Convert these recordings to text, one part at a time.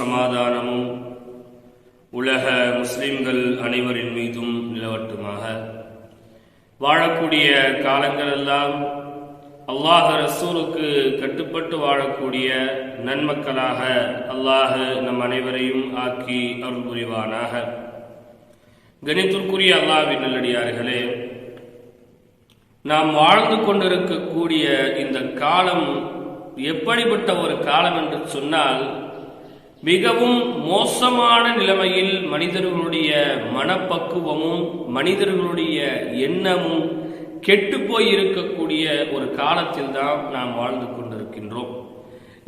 சமாதானமும் உலக முஸ்லிம்கள் அனைவரின் மீதும் நிலவட்டுமாக. வாழக்கூடிய காலங்களெல்லாம் அல்லாஹ் ரசூலுக்கு கட்டுப்பட்டு வாழக்கூடிய நன்மக்களாக அல்லாஹ் நம் அனைவரையும் ஆக்கி அருள் புரிவானாக. கணித்திற்குரிய அல்லாஹ்வின் நல்லடியார்களே நாம் வாழ்ந்து கொண்டிருக்கக்கூடிய இந்த காலம் எப்படிப்பட்ட ஒரு காலம் என்று சொன்னால் மிகவும் மோசமான நிலைமையில் மனிதர்களுடைய மனப்பக்குவமும் மனிதர்களுடைய எண்ணமும் கெட்டு போய் இருக்கக்கூடிய ஒரு காலத்தில் தான் நாம் வாழ்ந்து கொண்டிருக்கின்றோம்.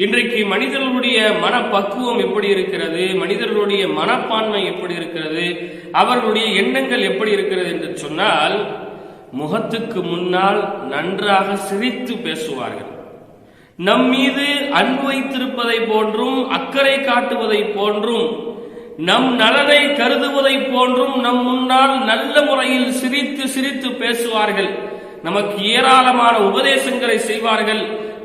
இன்றைக்கு மனிதர்களுடைய மனப்பக்குவம் எப்படி இருக்கிறது மனிதர்களுடைய மனப்பான்மை எப்படி இருக்கிறது அவர்களுடைய எண்ணங்கள் எப்படி இருக்கிறது என்று சொன்னால் முகத்துக்கு முன்னால் நன்றாக சிரித்து பேசுவார்கள். நம் மீது அன்பு வைத்திருப்பதை போன்றும் அக்கறை காட்டுவதை போன்றும் நம் நலனை கருதுவதை போன்றும் நம் முன்னால் நல்ல முறையில் சிரித்து சிரித்து பேசுவார்கள். நமக்கு ஏராளமான உபதேசங்களை செய்வார்கள்.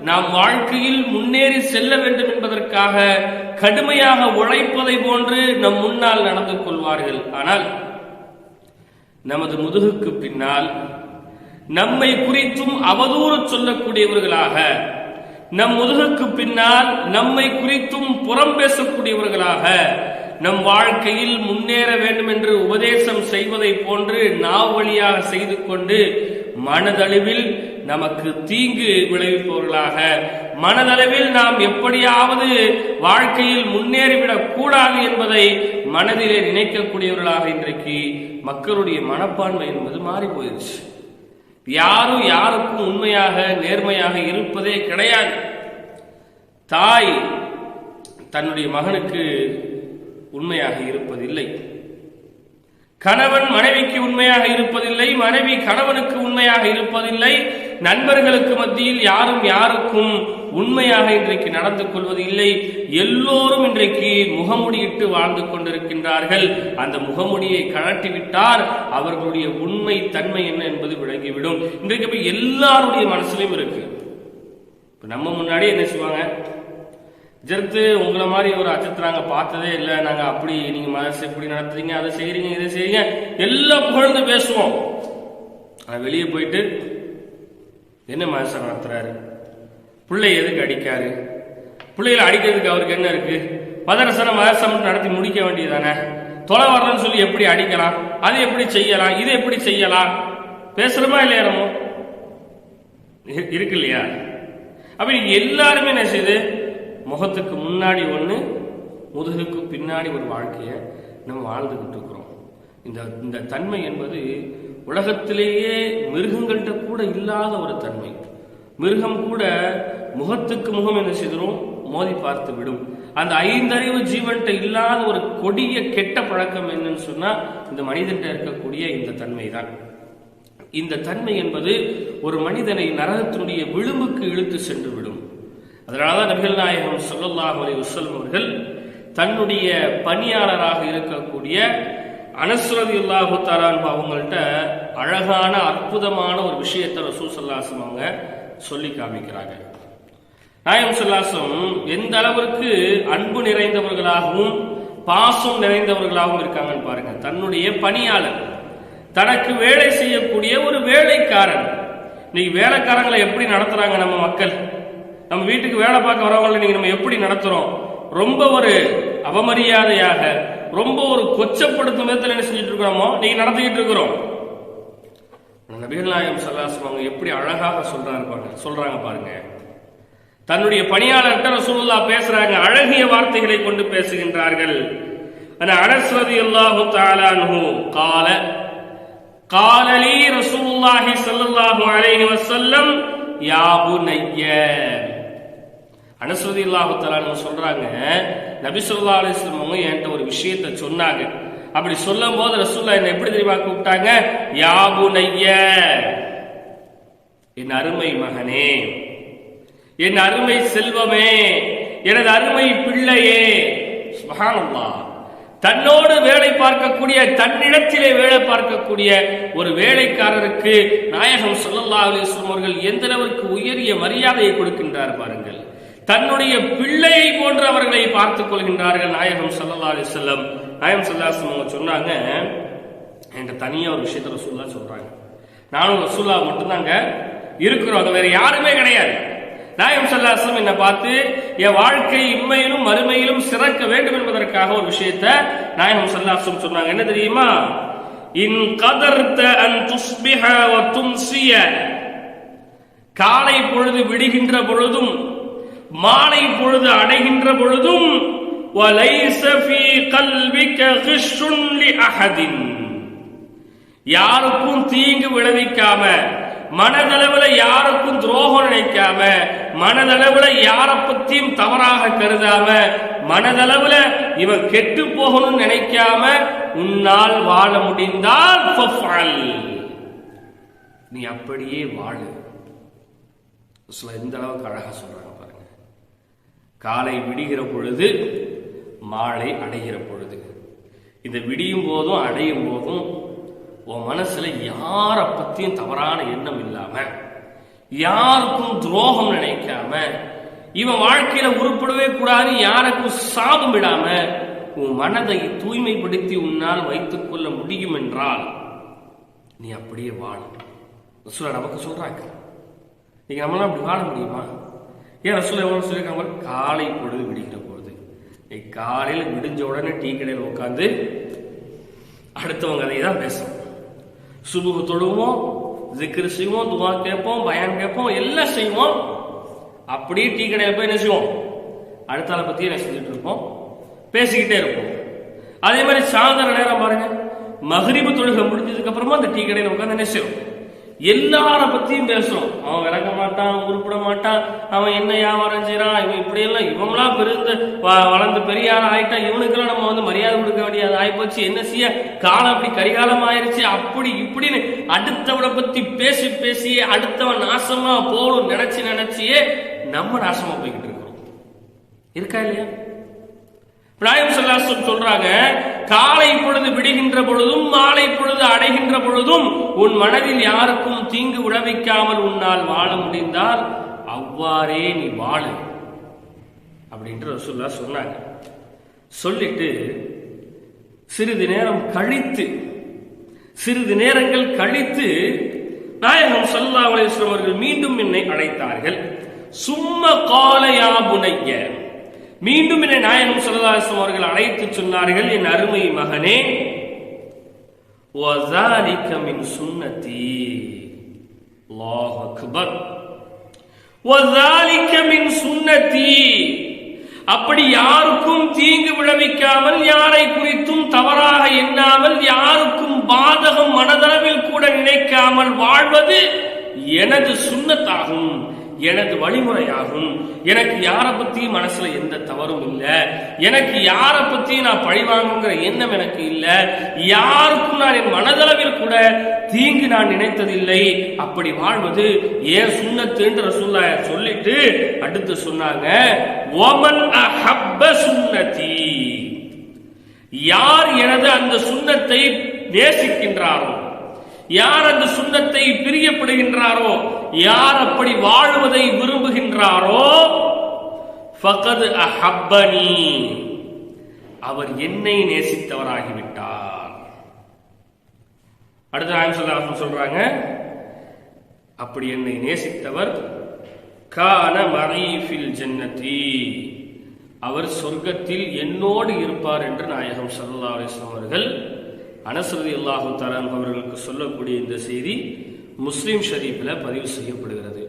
நாம் வாழ்க்கையில் முன்னேறி செல்ல வேண்டும் என்பதற்காக கடுமையாக உழைப்பதை போன்று நம் முன்னால் நடந்து கொள்வார்கள். ஆனால் நமது முதுகுக்கு பின்னால் நம்மை குறித்தும் அவதூறு சொல்லக்கூடியவர்களாக நம் முதுகுக்கு பின்னால் நம்மை குறித்தும் புறம் பேசக்கூடியவர்களாக நம் வாழ்க்கையில் முன்னேற வேண்டும் என்று உபதேசம் செய்வதை போன்று நாவ் வழியாக செய்து கொண்டு மனதளவில் நமக்கு தீங்கு விளைவிப்பவர்களாக மனதளவில் நாம் எப்படியாவது வாழ்க்கையில் முன்னேறிவிடக் கூடாது என்பதை மனதிலே நினைக்கக்கூடியவர்களாக இன்றைக்கு மக்களுடைய மனப்பான்மை என்பது மாறி போயிடுச்சு யாரும் யாருக்கும் உண்மையாக நேர்மையாக இருப்பதே கிடையாது. தாய் தன்னுடைய மகனுக்கு உண்மையாக இருப்பதில்லை. கணவன் மனைவிக்கு உண்மையாக இருப்பதில்லை மனைவி கணவனுக்கு உண்மையாக இருப்பதில்லை நண்பர்களுக்கு மத்தியில் யாரும் யாருக்கும் உண்மையாக இன்றைக்கு நடந்து கொள்வது இல்லை. எல்லோரும் இன்றைக்கு முகமுடியிட்டு வாழ்ந்து கொண்டிருக்கின்றார்கள். அந்த முகமுடியை கழட்டிவிட்டால் அவர்களுடைய உண்மை தன்மை என்ன என்பது விளங்கிவிடும். இன்றைக்கு இப்போ எல்லாருடைய மனசுலையும் இருக்கு. நம்ம முன்னாடி என்ன செய்வாங்க? ஜெர்த்து உங்களை மாதிரி ஒரு அச்சத்தை நாங்கள் பார்த்ததே இல்லை. நாங்கள் அப்படி நீங்கள் மனசு இப்படி நடத்துறீங்க அதை செய்கிறீங்க இதை செய்கிறீங்க எல்லாம் புகழ்ந்து பேசுவோம். ஆனால் வெளியே போயிட்டு என்ன மனசை நடத்துறாரு? பிள்ளை எதுக்கு அடிக்காரு? பிள்ளைகளை அடிக்கிறதுக்கு அவருக்கு என்ன இருக்கு? மதரசன மதரசம் நடத்தி முடிக்க வேண்டியதானே? தொலை வரலன்னு சொல்லி எப்படி அடிக்கலாம்? அது எப்படி செய்யலாம்? இது எப்படி செய்யலாம்? பேசுறமா இல்லையா நம்ம? இருக்கு இல்லையா? அப்படி எல்லாருமே என்ன செய்யுது முகத்துக்கு முன்னாடி ஒன்று முதுகுக்கு பின்னாடி ஒரு வாழ்க்கையை நம்ம வாழ்ந்துகிட்டு இருக்கிறோம். இந்த இந்த தன்மை என்பது உலகத்திலேயே மிருகங்கள்கிட்ட கூட இல்லாத ஒரு தன்மை. மிருகம் கூட முகத்துக்கு முகம் என்ன செய்திரும்? மோதி பார்த்து விடும் அந்த ஐந்தறிவு ஜீவன்கிட்ட இல்லாத ஒரு கொடிய கெட்ட பழக்கம் என்னன்னு சொன்னா இந்த மனிதன்கிட்ட இருக்கக்கூடிய இந்த தன்மை தான் இந்த தன்மை என்பது ஒரு மனிதனை நரகத்தினுடைய விளிம்புக்கு இழுத்து சென்று விடும் அதனாலதான் நபிகள் நாயகம் சொல்லல்லாஹ் அலி வஸல்லம் அவர்கள் தன்னுடைய பணியாளராக இருக்கக்கூடிய அனஸ்ரதி இல்லாஹு தாரான் அவங்கள்ட்ட அழகான அற்புதமான ஒரு விஷயத்தை ரசூல் அவங்க சொல்லி காமிக்கிறாங்க. நாயம் சுல்லாசம் எந்த அளவிற்கு அன்பு நிறைந்தவர்களாகவும் பாசம் நிறைந்தவர்களாகவும் இருக்காங்கன்னு பாருங்க. தன்னுடைய பணியாளர் தனக்கு வேலை செய்யக்கூடிய ஒரு வேலைக்காரன். இன்னைக்கு வேலைக்காரங்களை எப்படி நடத்துறாங்க நம்ம மக்கள்? நம்ம வீட்டுக்கு வேலை பார்க்க வரவங்களை நீங்க நம்ம எப்படி நடத்துறோம்? ரொம்ப ஒரு அவமரியாதையாக ரொம்ப ஒரு கொச்சப்படுத்தும் விதத்தில் என்ன செஞ்சுட்டு இருக்கிறோமோ நீங்க நடத்திக்கிட்டு இருக்கிறோம். நபிகள் சல்லாஸ் அவங்க எப்படி அழகாக சொல்றாங்க பாருங்க சொல்றாங்க பாருங்க. தன்னுடைய பணியாளர்கிட்ட ரசூலுல்லா பேசுறாங்க அழகிய வார்த்தைகளை கொண்டு பேசுகின்றார்கள். ஆனா அனஸ்ரதி அல்லாஹு தாலானு கால காலலி ரசூலுல்லாஹி சல்லல்லாஹு அலைஹி வஸல்லம் யா புனைய. அனஸ்ரதி அல்லாஹு தாலானு சொல்றாங்க நபி சொல்லா அலிஸ்லம் அவங்க என்கிட்ட ஒரு விஷயத்தை சொன்னாங்க. அப்படி சொல்லும் போது ரசூல்லா என்ன எப்படி தெரியுமா கூப்பிட்டாங்க? யாபுனைய என் அருமை மகனே என் அருமை செல்வமே எனது அருமை பிள்ளையே. சுபஹானல்லாஹ். தன்னோடு வேலை பார்க்கக்கூடிய தன்னிடத்திலே வேலை பார்க்கக்கூடிய ஒரு வேலைக்காரருக்கு நாயகம் சொல்லல்லா அலைஹி அவர்கள் எந்த அளவிற்கு உயரிய மரியாதையை கொடுக்கின்றார் பாருங்கள். தன்னுடைய பிள்ளையை போன்று அவர்களை பார்த்துக் கொள்கின்றார்கள் நாயகம் சல்லா அலிஸ்லம் நாயம் சல்லாசம் அவங்க சொன்னாங்க என்கிட்ட தனியாக ஒரு விஷயத்த ரசூல்லா சொல்கிறாங்க நானும் ரசூல்லா மட்டும்தாங்க இருக்கிறோம் அங்கே வேற யாருமே கிடையாது. நாயம் சல்லாசம் என்னை பார்த்து என் வாழ்க்கை இம்மையிலும் மறுமையிலும் சிறக்க வேண்டும் என்பதற்காக ஒரு விஷயத்த நாயம் சல்லாசம் சொன்னாங்க. என்ன தெரியுமா? இன் கதர்த்த அன் துஸ்பிஹ வ தும்சிய. காலை பொழுது விடுகின்ற பொழுதும் மாலை பொழுது அடைகின்ற பொழுதும் وَلَيْسَ فِي قَلْبِكَ غِشٌّ لِأَحَدٍ யாருக்கும் தீங்கு விளைவிக்காம மனதளவுல யாருக்கும் துரோகம் நினைக்காம மனதளவுல யார பத்தியும் தவறாக கருதாம மனதளவுல இவன் கெட்டு போகணும்னு நினைக்காம உன்னால் வாழ முடிந்தால் ஃபஃஅல். நீ அப்படியே வாழு சில எந்த அளவுக்கு அழகா சொல்றாங்க பாருங்க காலை விடுகிற பொழுது மாலை அடைகிற பொழுது. இந்த விடியும் போதும் அடையும் போதும் உன் மனசுல யாரை பத்தியும் தவறான எண்ணம் இல்லாம யாருக்கும் துரோகம் நினைக்காம இவன் வாழ்க்கையில உருப்படவே கூடாது யாருக்கும் சாபம் விடாம உன் மனதை தூய்மைப்படுத்தி உன்னால் வைத்துக் கொள்ள முடியும் என்றால் நீ அப்படியே வாழ. ரசூலா நமக்கு சொல்றாங்க. நீங்க நம்மளாம் அப்படி வாழ முடியுமா? ஏன் ரசூலா எவ்வளவு சொல்லியிருக்காங்க? காலை பொழுது விடுகிற காலையில் விடிஞ்ச உடனே டீ கடையில் உட்காந்து அடுத்தவங்க அதை தான் பேசுவோம் சுபுகு தொழுவோம் ஜிக்ரு செய்வோம் துவா கேட்போம் பயம் கேட்போம் எல்லாம் செய்வோம். அப்படியே டீ கடையில் போய் என்ன செய்வோம்? அடுத்த ஆளை பத்தி செஞ்சுட்டு இருப்போம். பேசிக்கிட்டே இருப்போம். அதே மாதிரி சாயந்தர நேரம் பாருங்க மகரிபு தொழுகை முடிஞ்சதுக்கு அப்புறமா அந்த டீ கடையில் உட்காந்து என்ன செய்வோம்? எல்லார பத்தியும் பேசுறோம். அவன் விளக்க மாட்டான் உருப்பிட மாட்டான். அவன் என்ன வியாபாரம் செய்யறான் இவன் இப்படி எல்லாம் இவங்களாம் பெருந்து வ- வளர்ந்து பெரியாரம் ஆயிட்டான் இவனுக்கெல்லாம் நம்ம வந்து மரியாதை கொடுக்க வேண்டியது ஆயிப்போச்சு. என்ன செய்ய? காலம் அப்படி கரிகாலம் ஆயிருச்சு. அப்படி இப்படின்னு அடுத்தவனை பத்தி பேசி பேசியே அடுத்தவன் நாசமா போகணும் நினைச்சு நினைச்சியே நம்ம நாசமா போய்கிட்டு இருக்கிறோம். இருக்கா இல்லையா? பிராயம் சல்லாசம் சொல்றாங்க காலை பொழுது விடுகின்ற பொழுதும் மாலை பொழுது அடை உன் மனதில் யாருக்கும் தீங்கு விளைவிக்காமல் உன்னால் வாழ முடிந்தால் அவ்வாறே நீ வாழு. அப்படின்ட்டு ரசூல்லா சொன்னாங்க. சொல்லிட்டு சிறிது நேரம் கழித்து சிறிது நேரங்கள் கழித்து நாயகம் சல்லா அலேஸ்வரம் அவர்கள் மீண்டும் என்னை அழைத்தார்கள். சும்மா காலையா புனைய. மீண்டும் என்னை நாயகம் சல்லா அலிஸ்லாம் அவர்கள் அழைத்து சொன்னார்கள் என் அருமை மகனே وَذَلِكَ مِنْ سُنَّتِي الله أكبر وَذَلِكَ مِنْ سُنَّتِي அப்படி யாருக்கும் தீங்கு விளைவிக்காமல் யாரை குறித்தும் தவறாக எண்ணாமல் யாருக்கும் பாதகம் மனதளவில் கூட நினைக்காமல் வாழ்வது எனது சுண்ணத்தாகும் எனது வழிமுறையாகும். எனக்கு யாரை பத்தியும் மனசுல எந்த தவறும் இல்ல. எனக்கு யாரை பத்தியும் நான் பழிவாங்குங்கிற எண்ணம் எனக்கு இல்ல. யாருக்கும் நான் என் மனதளவில் கூட தீங்கு நான் நினைத்ததில்லை. அப்படி வாழ்வது ஏன் சுண்ணத்துன்ற சொல்ல சொல்லிட்டு அடுத்து சொன்னாங்க. ஓமன் அஹப்ப சுண்ணதி யார் எனது அந்த சுண்ணத்தை நேசிக்கின்றாரோ யார் அந்த சுண்ணத்தை பிரியப்படுகின்றாரோ யார் அப்படி வாழ்வது விரும்புகின்றாரோ ஃபகது அஹப்பனி. அவர் என்னை நேசித்தவராகிவிட்டார். அடுத்த நாயம் சொல்ல சொல்றாங்க அப்படி என்னை நேசித்தவர் கான மறைஃபில் ஜன்னதி அவர் சொர்க்கத்தில் என்னோடு இருப்பார் என்று நாயகம் சல்லா அலிஸ்லாம் அவர்கள் அனசரதி அல்லாஹு தரான் அவர்களுக்கு சொல்லக்கூடிய இந்த செய்தி முஸ்லீம் ஷரீஃபில் பதிவு செய்யப்படுகிறது.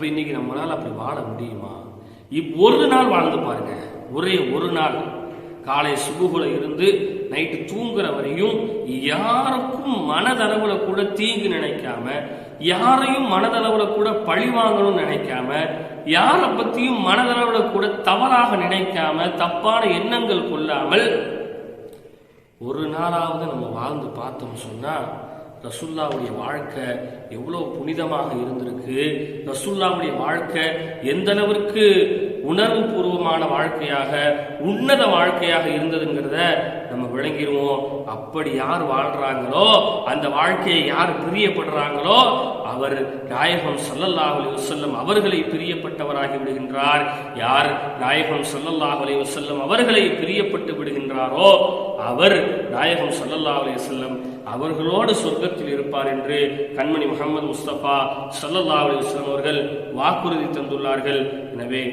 அப்போ இன்னைக்கு நம்மளால் அப்படி வாழ முடியுமா? இப் ஒரு நாள் வாழ்ந்து பாருங்க. ஒரே ஒரு நாள். காலை சுகுகுல இருந்து நைட்டு தூங்குற வரையும் யாருக்கும் மனதளவுல கூட தீங்கு நினைக்காம யாரையும் மனதளவுல கூட பழி வாங்கணும்னு நினைக்காம யாரை பத்தியும் மனதளவுல கூட தவறாக நினைக்காம தப்பான எண்ணங்கள் கொள்ளாமல் ஒரு நாளாவது நம்ம வாழ்ந்து பார்த்தோம் சொன்னா ரசுல்லாவுடைய வாழ்க்கை எவ்வளோ புனிதமாக இருந்திருக்கு. ரசுல்லாவுடைய வாழ்க்கை எந்த அளவிற்கு உணர்வு பூர்வமான வாழ்க்கையாக உன்னத வாழ்க்கையாக இருந்ததுங்கிறத நம்ம விளங்கிடுவோம் அப்படி யார் வாழ்றாங்களோ அந்த வாழ்க்கையை யார் பிரியப்படுறாங்களோ அவர் நாயகம் ஸல்லல்லாஹு அலி வசல்லம் அவர்களை பிரியப்பட்டவராகி விடுகின்றார். யார் நாயகம் ஸல்லல்லாஹு அலி வசல்லம் அவர்களை பிரியப்பட்டு விடுகின்றாரோ அவர் நாயகம் ஸல்லல்லாஹு அலி வசல்லம் அவர்களோடு சொர்க்கத்தில் இருப்பார் என்று கண்மணி முகமது முஸ்தபா சல்லல்லா அலிஸ்லாம் அவர்கள் வாக்குறுதி தந்துள்ளார்கள். எனவே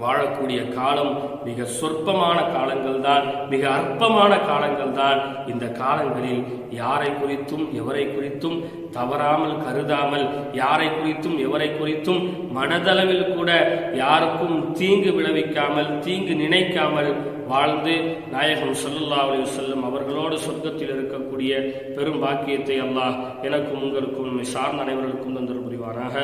வாழக்கூடிய காலம் மிக சொற்பமான காலங்கள் தான் மிக அற்பமான காலங்கள் தான் இந்த காலங்களில் யாரை குறித்தும் எவரை குறித்தும் தவறாமல் கருதாமல் யாரை குறித்தும் எவரை குறித்தும் மனதளவில் கூட யாருக்கும் தீங்கு விளைவிக்காமல் தீங்கு நினைக்காமல் வாழ்ந்து நாயகம் சல்லல்லா அலி செல்லும் அவர்களோடு சொர்க்கத்தில் இருக்கக்கூடிய பெரும் பாக்கியத்தை அல்லாஹ் எனக்கும் உங்களுக்கும் சார்ந்த அனைவர்களுக்கும் தந்தல் புரிவாராக